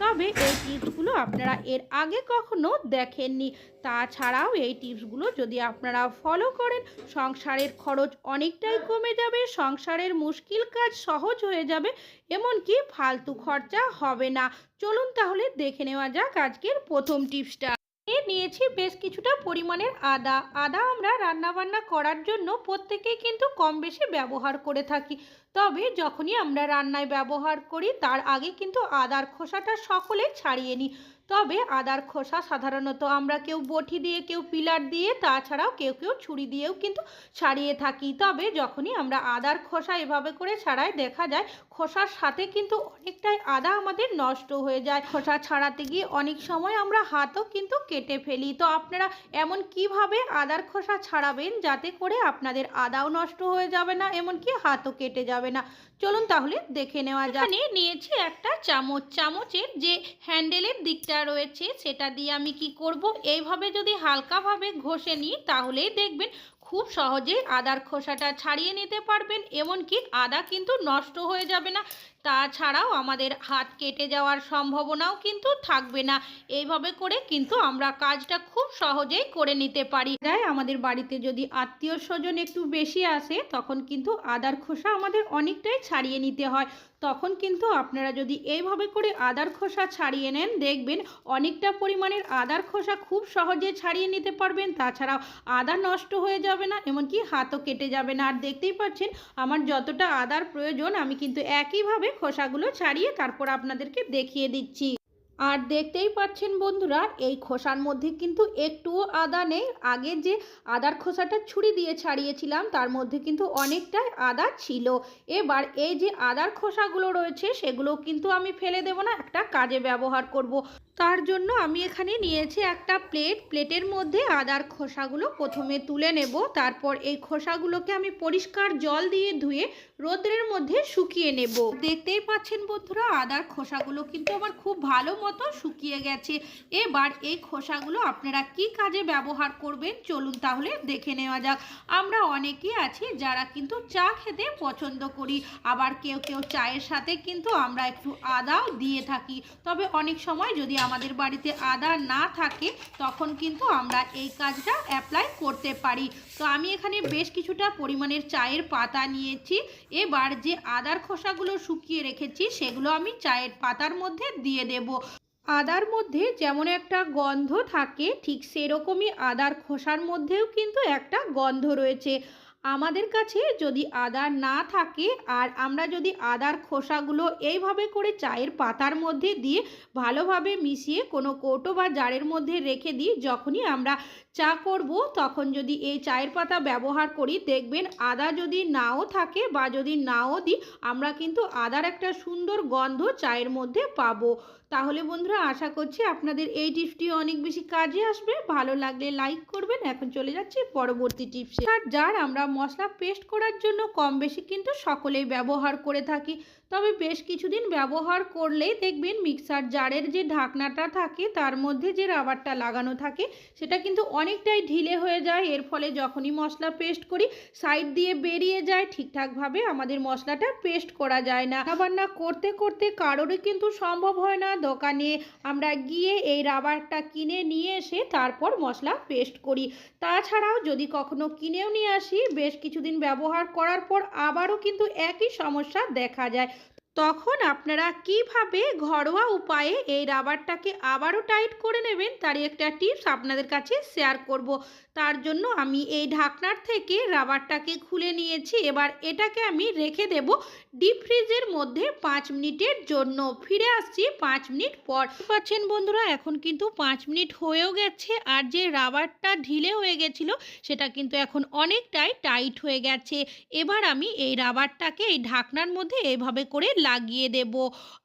তবে এই টিপসগুলো আপনারা এর আগে কখনো দেখেননি। তাছাড়াও এই টিপসগুলো যদি আপনারা ফলো করেন, সংসারের খরচ অনেকটাই কমে যাবে, সংসারের মুশকিল কাজ সহজ হয়ে যাবে, এমনকি ফালতু খরচা হবে না। চলুন তাহলে দেখে নেওয়া যাক আজকের প্রথম টিপসটা। এ নিয়েছি বেশ কিছুটা পরিমাণের আদা। আদা আমরা রান্নাবান্না করার জন্য প্রত্যেকেই কিন্তু কম বেশি ব্যবহার করে থাকি। তবে যখনই আমরা রান্নায় ব্যবহার করি, তার আগে কিন্তু আদার খোসাটা সকলে ছাড়িয়ে নিই। তবে আদার খোসা সাধারণত আমরা কেউ বটি দিয়ে, কেউ পিলার দিয়ে, তাছাড়াও কেউ কেউ ছুরি দিয়েও কিন্তু ছাড়িয়ে থাকি। তবে যখনই আমরা আদার খোসা এভাবে করে ছাড়াই, দেখা যায় খোসার সাথে কিন্তু অনেকটাই আদা আমাদের নষ্ট হয়ে যায়। খোসা ছাড়াতে গিয়ে অনেক সময় আমরা হাতও কিন্তু কেটে ফেলি। তো আপনারা এমন কীভাবে আদার খোসা ছাড়াবেন যাতে করে আপনাদের আদাও নষ্ট হয়ে যাবে না, এমনকি হাতও কেটে যাবে না? চলুন তাহলে দেখে নেওয়া যায় নিয়েছি একটা চামচ। চামচের যে হ্যান্ডেলের দিকটা রয়েছে, সেটা দিয়ে আমি কি করব? এইভাবে যদি হালকাভাবে ঘষে নিই, তাহলেই দেখবেন খুব সহজেই আদার খোসাটা ছাড়িয়ে নিতে পারবেন, এমনকি আদা কিন্তু নষ্ট হয়ে যাবে না। তাছাড়াও আমাদের হাত কেটে যাওয়ার সম্ভাবনাও কিন্তু থাকবে না। এইভাবে করে কিন্তু আমরা কাজটা খুব সহজেই করে নিতে পারি। তাই আমাদের বাড়িতে যদি আত্মীয় স্বজন একটু বেশি আসে, তখন কিন্তু আদার খোসা আমাদের অনেকটাই ছাড়িয়ে নিতে হয়। তখন কিন্তু আপনারা যদি এইভাবে করে আদার খোসা ছাড়িয়ে নেন, দেখবেন অনেকটা পরিমাণের আদার খোসা খুব সহজে ছাড়িয়ে নিতে পারবেন। তাছাড়াও আদা নষ্ট হয়ে যাবে না, এমনকি হাতও কেটে যাবে না। আর দেখতেই পাচ্ছেন, আমার যতটা আদার প্রয়োজন, আমি কিন্তু একইভাবে খোসাগুলো ছাড়িয়ে তারপর আপনাদেরকে দেখিয়ে দিচ্ছি। আর দেখতেই পাচ্ছেন বন্ধুরা, এই খোসার মধ্যে কিন্তু একটুও আদা নেই আগে যে আদার খোসাটা ছুরি দিয়ে ছাড়িয়েছিলাম, তার মধ্যে কিন্তু অনেকটাই আদা ছিল এবার এই যে আদার খোসাগুলো রয়েছে সেগুলো কিন্তু আমি ফেলে দেব না, একটা কাজে ব্যবহার করব। তার জন্য আমি এখানে নিয়েছি একটা প্লেট। প্লেটের মধ্যে আদার খোসাগুলো প্রথমে তুলে নেব, তারপর এই খোসাগুলোকে আমি পরিষ্কার জল দিয়ে ধুয়ে রোদ্রের মধ্যে শুকিয়ে নেব। দেখতেই পাচ্ছেন বন্ধুরা, আদার খোসাগুলো কিন্তু আমার খুব ভালো মতো শুকিয়ে গেছে। এবার এই খোসাগুলো আপনারা কি কাজে ব্যবহার করবেন চলুন তাহলে দেখে নেওয়া যাক। আমরা অনেকেই আছি যারা কিন্তু চা খেতে পছন্দ করি, আবার কেউ কেউ চায়ের সাথে কিন্তু আমরা একটু আদাও দিয়ে থাকি। তবে অনেক সময় যদি আমাদের বাড়িতে আদা না থাকে, তখন কিন্তু আমরা এই কাজটা অ্যাপ্লাই করতে পারি। তো আমি এখানে বেশ কিছুটা পরিমাণের চায়ের পাতা নিয়েছি। এবার যে আদার খোসাগুলো শুকিয়ে রেখেছি, সেগুলো আমি চায়ের পাতার মধ্যে দিয়ে দেব। আদার মধ্যে যেমন একটা গন্ধ থাকে, ঠিক সেরকমই আদার খোসার মধ্যেও কিন্তু একটা গন্ধ রয়েছে। আমাদের কাছে যদি আদা না থাকে আর আমরা যদি আদার খোসাগুলো এইভাবে করে চায়ের পাতার মধ্যে দিয়ে ভালোভাবে মিশিয়ে কোনো কৌটো বা জারের মধ্যে রেখে দিই, যখনই আমরা চা করব তখন যদি এই চায়ের পাতা ব্যবহার করি, দেখবেন আদা যদি নাও থাকে বা যদি নাও দিই, আমরা কিন্তু আদার একটা সুন্দর গন্ধ চায়ের মধ্যে পাবো। তাহলে বন্ধুরা আশা করছি আপনাদের এই টিপসটি অনেক বেশি কাজে আসবে। ভালো লাগলে লাইক করবেন। এখন চলে যাচ্ছি পরবর্তী টিপসে। আর যার আমরা মশলা পেস্ট করার জন্য কম বেশি কিন্তু সকলেই ব্যবহার করে থাকি। তবে বেশ কিছুদিন ব্যবহার করলেই দেখবেন মিক্সার জারের যে ঢাকনাটা থাকে, তার মধ্যে যে রাবারটা লাগানো থাকে, সেটা কিন্তু অনেকটাই ঢিলে হয়ে যায়। এর ফলে যখনই মশলা পেস্ট করি, সাইড দিয়ে বেরিয়ে যায়, ঠিকঠাকভাবে আমাদের মশলাটা পেস্ট করা যায় না। রান্না করতে করতে কারোরই কিন্তু সম্ভব হয় না। দোকানে আমরা গিয়ে এই রাবারটা কিনে নিয়ে এসে তারপর মশলা পেস্ট করি। তাছাড়াও যদি কখনো কিনেও নিয়ে আসি, বেশ কিছুদিন ব্যবহার করার পর আবারও কিন্তু একই সমস্যা দেখা যায়। তখন আপনারা কীভাবে ঘরোয়া উপায়ে এই রাবারটাকে আবারও টাইট করে নেবেন তারই একটা টিপস আপনাদের কাছে শেয়ার করব। তার জন্য আমি এই ঢাকনার থেকে রাবারটাকে খুলে নিয়েছি। এবার এটাকে আমি রেখে দেব ডিপ ফ্রিজের মধ্যে পাঁচ মিনিটের জন্য। ফিরে আসছি পাঁচ মিনিট পর। পাচ্ছেন বন্ধুরা, এখন কিন্তু পাঁচ মিনিট হয়েও গেছে আর যে রাবারটা ঢিলে হয়ে গেছিল, সেটা কিন্তু এখন অনেকটাই টাইট হয়ে গেছে। এবার আমি এই রাবারটাকে এই ঢাকনার মধ্যে এইভাবে করে লাগিয়ে দেব।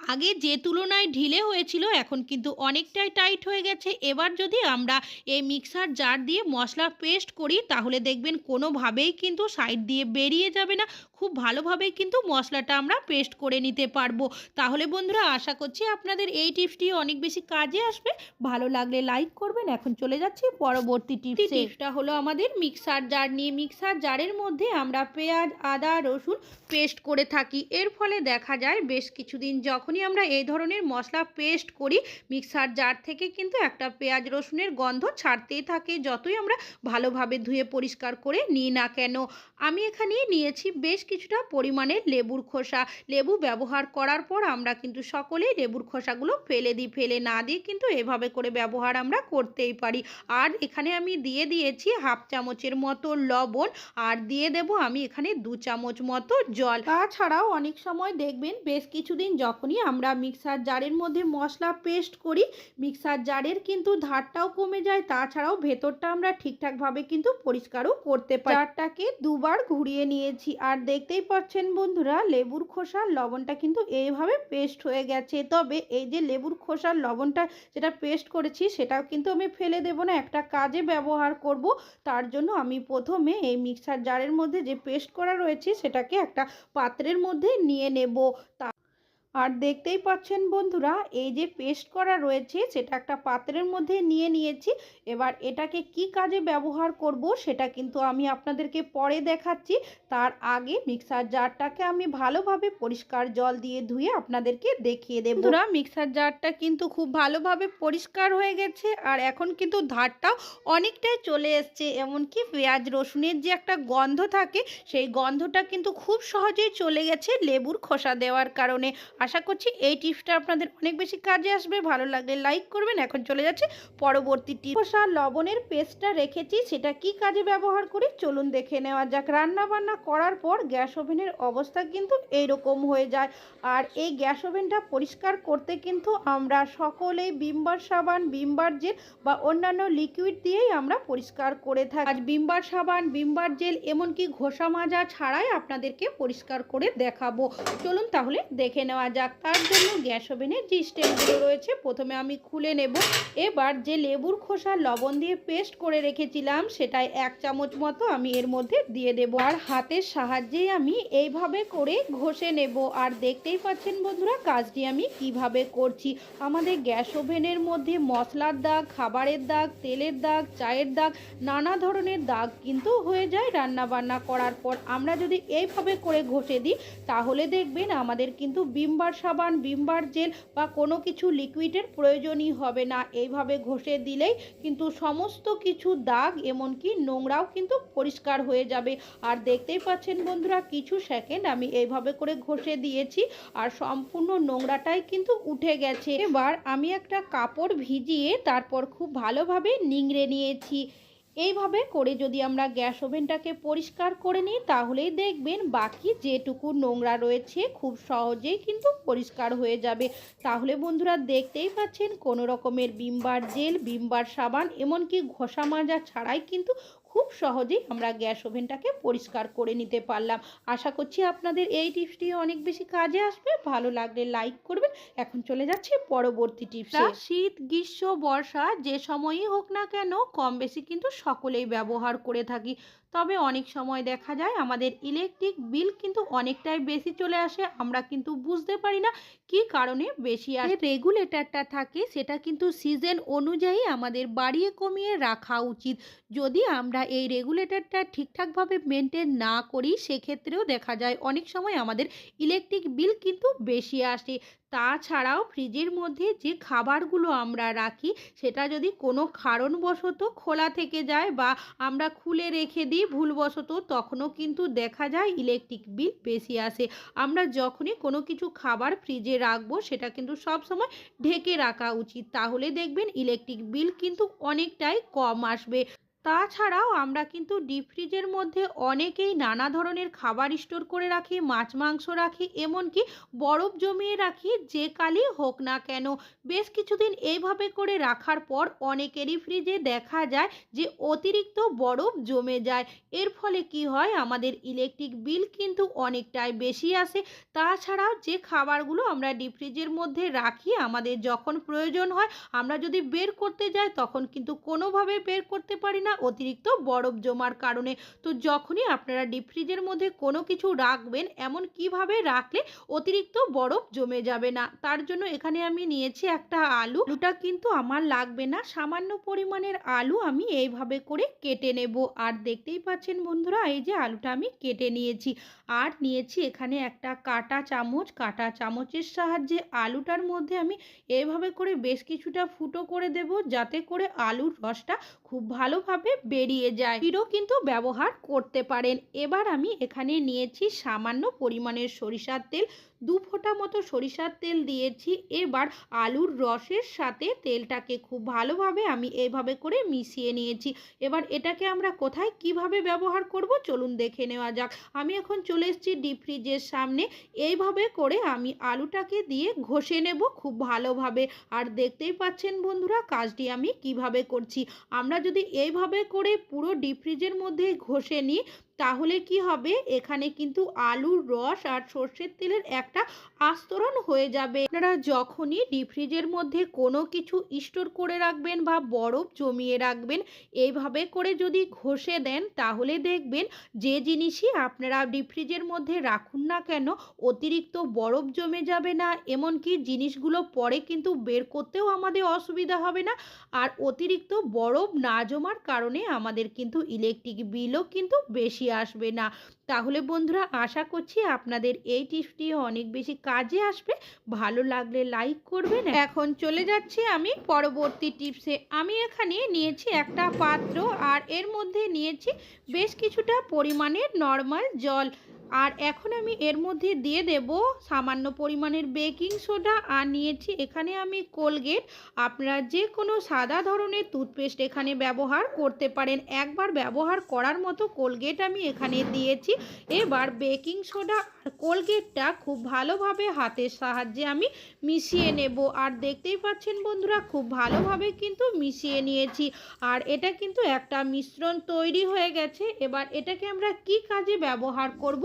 আগে যে তুলনায় ঢিলে হয়েছিল এখন কিন্তু অনেকটাই টাইট হয়ে গেছে। এবার যদি আমরা এই মিক্সার জার দিয়ে মশলা পেস্ট করি তাহলে দেখবেন কোনোভাবেই কিন্তু সাইড দিয়ে বেরিয়ে যাবে না। খুব ভালোভাবেই কিন্তু মশলাটা আমরা পেস্ট করে নিতে পারব। তাহলে বন্ধুরা আশা করছি আপনাদের এই টিপসটি অনেক বেশি কাজে আসবে। ভালো লাগলে লাইক করবেন। এখন চলে যাচ্ছি পরবর্তী টিপস। টিপসটা হলো আমাদের মিক্সার জার নিয়ে। মিক্সার জারের মধ্যে আমরা পেঁয়াজ আদা রসুন পেস্ট করে থাকি। এর ফলে দেখা যায় বেশ কিছুদিন যখনই আমরা এই ধরনের মশলা পেস্ট করি মিক্সার জার থেকে কিন্তু একটা পেঁয়াজ রসুনের গন্ধ ছাড়তেই থাকে। যতই আমরা ভালোভাবে ধুয়ে পরিষ্কার করে নিই না কেন, আমি এখানে নিয়েছি বেশ কিছুটা পরিমাণে লেবুর খোসা। লেবু ব্যবহার করার পর আমরা কিন্তু সকলেই লেবুর খোসাগুলো ফেলে দিই, ফেলে না দিয়ে কিন্তু এভাবে করে ব্যবহার আমরা করতেই পারি। আর এখানে আমি দিয়ে দিয়েছি হাফ চামচের মতো লবণ, আর দিয়ে দেব আমি এখানে দু চামচ মতো জল। তাছাড়াও অনেক সময় দেখবেন, বেশ কিছুদিন যখনই আমরা মিক্সার জারের মধ্যে মশলা পেস্ট করি। মিক্সার জারের কিন্তু ধারটাও কমে যায়, তাছাড়াও ভেতরটা আমরা ঠিকঠাকভাবে কিন্তু পরিষ্কারও করতে পারি। জারটাকে দুবার ঘুরিয়ে নিয়েছি, আর দেখতেই পাচ্ছেন বন্ধুরা, লেবুর খোসার লবণটা কিন্তু এইভাবে পেস্ট হয়ে গেছে। তবে এই যে লেবুর খোসার লবণটা যেটা পেস্ট করেছি, সেটাও কিন্তু আমি ফেলে দেব না, একটা কাজে ব্যবহার করব। তার জন্য আমি প্রথমে এই মিক্সার জারের মধ্যে যে পেস্ট করা রয়েছে, সেটাকে একটা পাত্রের মধ্যে নিয়ে নেব। তা আর দেখতেই পাচ্ছেন বন্ধুরা, এই যে পেস্ট করা রয়েছে সেটা একটা পাত্রের মধ্যে নিয়ে নিয়েছি। এবার এটাকে কি কাজে ব্যবহার করব সেটা কিন্তু আমি আপনাদেরকে পরে দেখাচ্ছি। তার আগে মিক্সার জারটাকে আমি ভালোভাবে পরিষ্কার জল দিয়ে ধুয়ে আপনাদেরকে দেখিয়ে দেব। বন্ধুরা মিক্সার জারটা কিন্তু খুব ভালোভাবে পরিষ্কার হয়ে গেছে আর এখন কিন্তু ধারটাও অনেকটাই চলে এসছে। এমনকি পেঁয়াজ রসুনের যে একটা গন্ধ থাকে, সেই গন্ধটা কিন্তু খুব সহজেই চলে গেছে লেবুর খোসা দেওয়ার কারণে। আশা করছি এই টিপসটা আপনাদের অনেক বেশি কাজে আসবে। ভালো লাগলে লাইক করবেন। এখন চলে যাচ্ছে পরবর্তী টিপ। খোসা, লবণের পেস্টটা রেখেছি, সেটা কি কাজে ব্যবহার করি? চলুন দেখে নেওয়া যাক। রান্না বান্না করার পর গ্যাস ওভেনের অবস্থা কিন্তু এইরকম হয়ে যায়। আর এই গ্যাস ওভেনটা পরিষ্কার করতে কিন্তু আমরা সকলেই বিমবার সাবান, বিমবার জেল বা অন্যান্য লিকুইড দিয়েই আমরা পরিষ্কার করে থাকি। আজ বিমবার সাবান, বিমবার জেল এমনকি ঘষা মাজা ছাড়াই আপনাদেরকে পরিষ্কার করে দেখাবো। চলুন তাহলে দেখে নেওয়া যাক, তার জন্য গ্যাস ওভেনের যে স্ট্যান্ডগুলো রয়েছে, প্রথমে আমি খুলে নেব। এবার যে লেবুর খোসা, লবণ দিয়ে পেস্ট করে রেখেছিলাম, সেটাই এক চামচ মতো আমি এর মধ্যে দিয়ে দেবো। আর হাতের সাহায্যেই আমি এইভাবে করে ঘষে নেব। আর দেখতেই পাচ্ছেন বন্ধুরা, কাজটি আমি কীভাবে করছি। আমাদের গ্যাস ওভেনের মধ্যে মশলার দাগ, খাবারের দাগ, তেলের দাগ, চায়ের দাগ, নানা ধরনের দাগ কিন্তু হয়ে যায় রান্না বান্না করার পর। আমরা যদি এইভাবে করে ঘষে দিই, তাহলে দেখবেন আমাদের কিন্তু বিমবার সাবান, বিমবার জেল বা কোনো কিছু লিকুইডের প্রয়োজনই হবে না। এইভাবে ঘষে দিলেই কিন্তু সমস্ত কিছু দাগ এমনকি নোংরাও কিন্তু পরিষ্কার হয়ে যাবে। আর দেখতেই পাচ্ছেন বন্ধুরা, কিছু সেকেন্ড আমি এইভাবে করে ঘষে দিয়েছি আর সম্পূর্ণ নোংরাটাই কিন্তু উঠে গেছে। এবার আমি একটা কাপড় ভিজিয়ে তারপর খুব ভালোভাবে নিংড়ে নিয়েছি। এইভাবে করে যদি আমরা গ্যাস ওভেনটাকে পরিষ্কার করে নিই, তাহলেই দেখবেন বাকি যেটুকু নোংরা রয়েছে খুব সহজেই কিন্তু পরিষ্কার হয়ে যাবে। তাহলে বন্ধুরা দেখতেই পাচ্ছেন কোনো রকমের বিমবার জেল বিমবার সাবান, এমনকি ঘষা মাজা ছাড়াই কিন্তু খুব সহজেই আমরা গ্যাস ওভেনটাকে পরিষ্কার করে নিতে পারলাম। আশা করছি আপনাদের এই টিপসটি অনেক বেশি কাজে আসবে। ভালো লাগলে লাইক করবেন। এখন চলে যাচ্ছে পরবর্তী টিপস। শীত, গ্রীষ্ম, বর্ষা যে সময়ই হোক না কেন, কম বেশি কিন্তু সকলেই ব্যবহার করে থাকি। তবে অনেক সময় দেখা যায় আমাদের ইলেকট্রিক বিল কিন্তু অনেকটাই বেশি চলে আসে আমরা কিন্তু বুঝতে পারি না কি কারণে বেশি আসে। রেগুলেটরটা থাকে সেটা কিন্তু সিজন অনুযায়ী আমাদের বাড়িয়ে কমিয়ে রাখা উচিত। যদি আমরা এই রেগুলেটরটা ঠিকঠাকভাবে মেনটেন না করি সেক্ষেত্রেও দেখা যায় অনেক সময় আমাদের ইলেকট্রিক বিল কিন্তু বেশি আসে। তাছাড়াও ফ্রিজের মধ্যে যে খাবারগুলো আমরা রাখি, সেটা যদি কোনো কারণবশত খোলা থেকে যায় বা আমরা খুলে রেখে দিই ভুলবশত, তখনও কিন্তু দেখা যায় ইলেকট্রিক বিল বেশি আসে। আমরা যখনই কোনো কিছু খাবার ফ্রিজে রাখব, সেটা কিন্তু সব সময় ঢেকে রাখা উচিত। তাহলে দেখবেন ইলেকট্রিক বিল কিন্তু অনেকটাই কম আসবে। তাছাড়াও আমরা কিন্তু ডিপ ফ্রিজের মধ্যে অনেকেই নানা ধরনের খাবার স্টোর করে রাখি, মাছ, মাংস রাখি, এমনকি বরফ জমিয়ে রাখি, যে কালই হোক না কেন। বেশ কিছুদিন এইভাবে করে রাখার পর অনেকেরই ফ্রিজে দেখা যায় যে অতিরিক্ত বরফ জমে যায়। এর ফলে কি হয়? আমাদের ইলেকট্রিক বিল কিন্তু অনেকটাই বেশি আসে। তাছাড়াও যে খাবারগুলো আমরা ডিপ ফ্রিজের মধ্যে রাখি, আমাদের যখন প্রয়োজন হয়, আমরা যদি বের করতে যাই, তখন কিন্তু কোনোভাবে বের করতে পারি না। অতিরিক্ত বরফ জমার কারণে। তো যখনই আপনারা ডিপ ফ্রিজের মধ্যে কোনো কিছু রাখবেন, এমন কীভাবে রাখলে অতিরিক্ত বরফ জমে যাবে না? তার জন্য এখানে আমি নিয়েছি একটা আলু। আলুটা কিন্তু আমার লাগবে না। সামান্য পরিমাণের আলু আমি এইভাবে করে কেটে নেব। আর দেখতেই পাচ্ছেন বন্ধুরা, এই যে আলুটা আমি কেটে নিয়েছি। আর নিয়েছি এখানে একটা কাটা চামচ। কাটা চামচের সাহায্যে আলুটার মধ্যে আমি এইভাবে করে বেশ কিছুটা ফুটো করে দেব। যাতে করে আলুর রসটা খুব ভালোভাবে বেরিয়ে যায়। এরও কিন্তু ব্যবহার করতে পারেন। এবার আমি এখানে নিয়েছি সামান্য পরিমাণের সরিষার তেল। দু ফোঁটা মতো সরিষার তেল দিয়েছি। এবার আলুর রসের সাথে তেলটাকে খুব ভালোভাবে আমি এইভাবে করে মিশিয়ে নিয়েছি। এবার এটাকে আমরা কোথায় কীভাবে ব্যবহার করব চলুন দেখে নেওয়া যাক। আমি এখন চলে এসেছি ডিপ ফ্রিজের সামনে। এইভাবে করে আমি আলুটাকে দিয়ে ঘষে নেব খুব ভালোভাবে। আর দেখতেই পাচ্ছেন বন্ধুরা, কাজটি আমি কীভাবে করছি। আমরা যদি এইভাবে করে পুরো ডিপ ফ্রিজের মধ্যে ঘষে নিই তাহলে কি হবে? এখানে কিন্তু আলুর রস আর সর্ষের তেলের একটা আস্তরণ হয়ে যাবে। আপনারা যখনই ডিপ ফ্রিজের মধ্যে কোনো কিছু স্টোর করে রাখবেন বা বরফ জমিয়ে রাখবেন, এইভাবে করে যদি ঘষে দেন, তাহলে দেখবেন যে জিনিসই আপনারা ডিপ ফ্রিজের মধ্যে রাখুন না কেন, অতিরিক্ত বরফ জমে যাবে না। এমনকি জিনিসগুলো পরে কিন্তু বের করতেও আমাদের অসুবিধা হবে না। আর অতিরিক্ত বরফ না জমার কারণে আমাদের কিন্তু ইলেকট্রিক বিলও কিন্তু বেশি আসবে না। তাহলে বন্ধুরা, আশা করছি আপনাদের এই টিপসটি অনেক বেশি কাজে আসবে। ভালো লাগলে লাইক করবেন। এখন চলে যাচ্ছি আমি পরবর্তী টিপসে আমি এখানে নিয়েছি একটা পাত্র আর এর মধ্যে নিয়েছি বেশ কিছুটা পরিমাণের নর্মাল জল। আর এখন আমি এর মধ্যে দিয়ে দেব সামান্য পরিমাণের বেকিং সোডা আর নিয়েছি এখানে আমি কোলগেট। আপনারা যে কোনো সাদা ধরনের টুথপেস্ট এখানে ব্যবহার করতে পারেন। একবার ব্যবহার করার মতো কোলগেট আমি এখানে দিয়েছি। এবার বেকিং সোডা আর কোলগেটটা খুব ভালোভাবে হাতের সাহায্যে আমি মিশিয়ে নেব। আর দেখতেই পাচ্ছেন বন্ধুরা, খুব ভালোভাবে কিন্তু মিশিয়ে নিয়েছি। আর এটা কিন্তু একটা মিশ্রণ তৈরি হয়ে গেছে। এবার এটাকে আমরা কি কাজে ব্যবহার করব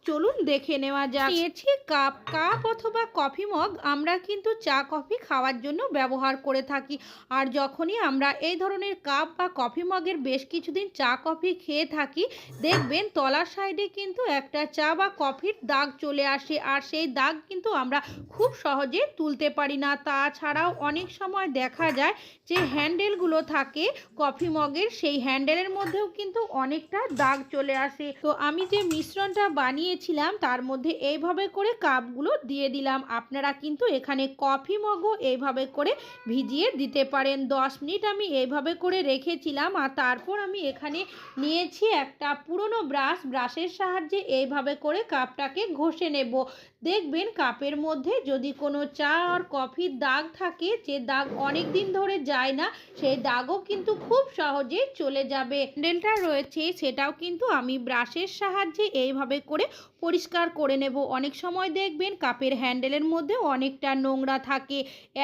চলুন দেখে নেওয়া যাক। নিয়েছি কাপ কাপ অথবা কফি মগ, আমরা কিন্তু চা, কফি খাওয়ার জন্য ব্যবহার করে থাকি। আর যখনই আমরা এই ধরনের কাপ বা কফি মগের বেশ কিছুদিন চা, কফি খেয়ে থাকি, দেখবেন তলার সাইডে কিন্তু একটা চা বা কফির দাগ চলে আসে। আর সেই দাগ কিন্তু আমরা খুব সহজে তুলতে পারি না। তাছাড়াও অনেক সময় দেখা যায় যে হ্যান্ডেলগুলো থাকে কফি মগের, সেই হ্যান্ডেলের মধ্যেও কিন্তু অনেকটা দাগ চলে আসে। তো আমি যে মিশ্রণটা বানিয়েছিলাম, তার মধ্যে এইভাবে করে কাপগুলো দিয়ে দিলাম। আপনারা কিন্তু এখানে কফি মগও এইভাবে করে ভিজিয়ে দিতে পারেন। দশ মিনিট আমি এইভাবে করে রেখেছিলাম আর তারপর আমি এখানে নিয়েছি একটা পুরনো ব্রাশ। ব্রাশের সাহায্যে এইভাবে করে কাপটাকে ঘষে নেব। দেখবেন কাপের মধ্যে যদি কোনো চা আর কফির দাগ থাকে, যে দাগ অনেক দিন ধরে যায় না, সেই দাগও কিন্তু খুব সহজে চলে যাবে। হ্যান্ডেলটা রয়েছে, সেটাও কিন্তু আমি ব্রাশের সাহায্যে এইভাবে করে পরিষ্কার করে নেব। অনেক সময় দেখবেন কাপের হ্যান্ডেলের মধ্যে অনেকটা নোংরা থাকে।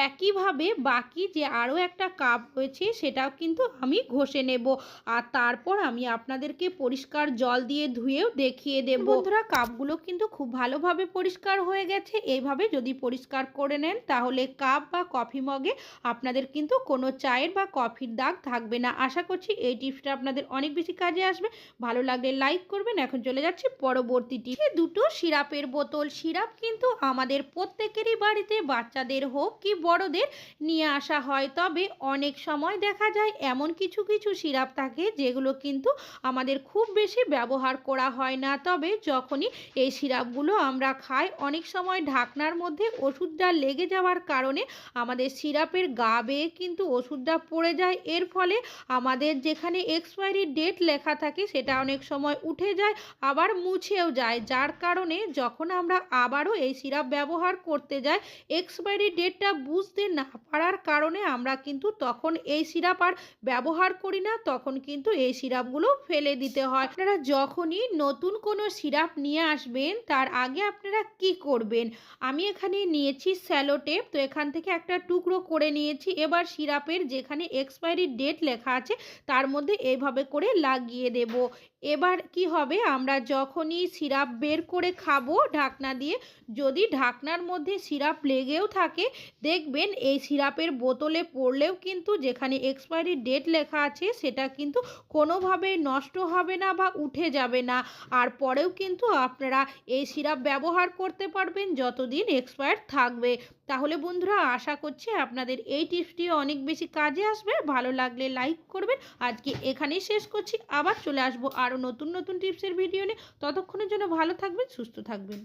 একইভাবে বাকি যে আরও একটা কাপ রয়েছে সেটাও কিন্তু আমি ঘষে নেব। আর তারপর আমি আপনাদেরকে পরিষ্কার জল দিয়ে ধুয়েও দেখিয়ে দেব। বন্ধুরা, কাপগুলো কিন্তু খুব ভালোভাবে পরিষ্কার হয়ে গেছে। এইভাবে যদি পরিষ্কার করে নেন, তাহলে কাপ বা কফি মগে আপনাদের কিন্তু কোনো চায়ের বা কফির দাগ থাকবে না। আশা করছি এই টিপসটা আপনাদের অনেক বেশি কাজে আসবে। ভালো লাগলে লাইক করবেন। এখন চলে যাচ্ছি পরবর্তী টিপ দুটো সিরাপের বোতল। সিরাপ কিন্তু আমাদের প্রত্যেকেরই বাড়িতে, বাচ্চাদের হোক কি বড়দের, নিয়ে আসা হয়। তবে অনেক সময় দেখা যায় এমন কিছু কিছু সিরাপ থাকে যেগুলো কিন্তু আমাদের খুব বেশি ব্যবহার করা হয় না। তবে যখনই এই সিরাপগুলো আমরা খাই, অনেক সময় ঢাকনার মধ্যে ওষুধটা লেগে যাওয়ার কারণে আমাদের সিরাপের গা বেয়ে কিন্তু ওষুধটা পড়ে যায়। এর ফলে আমাদের যেখানে এক্সপায়ারি ডেট লেখা থাকে, সেটা অনেক সময় উঠে যায়, আবার মুছেও যায়। যার যার কারণে যখন আমরা আবারও এই সিরাপ ব্যবহার করতে যাই এক্সপায়ারি ডেটটা বুঝতে না পারার কারণে আমরা কিন্তু তখন এই সিরাপ আর ব্যবহার করি না, তখন কিন্তু এই সিরাপগুলো ফেলে দিতে হয়। আপনারা যখনই নতুন কোনো সিরাপ নিয়ে আসবেন, তার আগে আপনারা কি করবেন? আমি এখানে নিয়েছি স্যালো টেপ তো এখান থেকে একটা টুকরো করে নিয়েছি। এবার সিরাপের যেখানে এক্সপায়ারি ডেট লেখা আছে, তার মধ্যে এইভাবে করে লাগিয়ে দেব। এবার কি হবে? আমরা যখনই সিরাপ বের করে খাব ঢাকনা দিয়ে, যদি ঢাকনার মধ্যে সিরাপ লেগেও থাকে, দেখবেন এই সিরাপের বোতলে পড়লেও কিন্তু যেখানে এক্সপায়ারি ডেট লেখা আছে, সেটা কিন্তু কোনোভাবেই নষ্ট হবে না বা উঠে যাবে না। আর পরেও কিন্তু আপনারা এই সিরাপ ব্যবহার করতে পারবেন যতদিন এক্সপায়ার থাকবে। তাহলে বন্ধুরা, আশা করছি আপনাদের এই টিপসটি অনেক বেশি কাজে আসবে। ভালো লাগলে লাইক করবেন। আজকে এখানেই শেষ করছি। আবার চলে আসব আরও নতুন নতুন টিপসের ভিডিও নিয়ে। ততক্ষণের জন্য ভালো থাকবেন, সুস্থ থাকবেন।